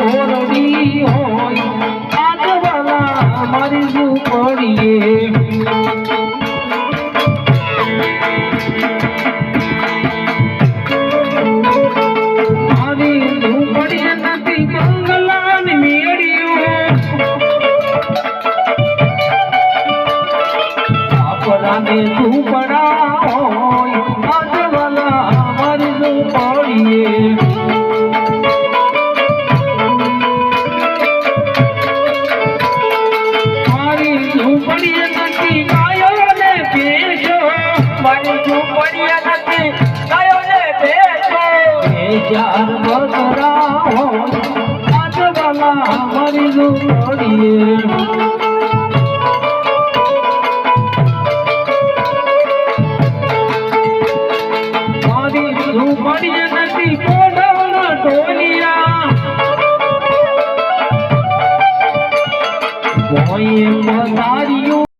ઢોરડી હોય આગવાલા મરજું પડીએ ઝુંપડા હોય ઝૂંપડીએ નથી ગાયો ને ભેંસો મારી ઝૂંપડીએ નથી ગાયો ને ભેંસો બે ચાર મારી નથી કોઈ પધાર્યું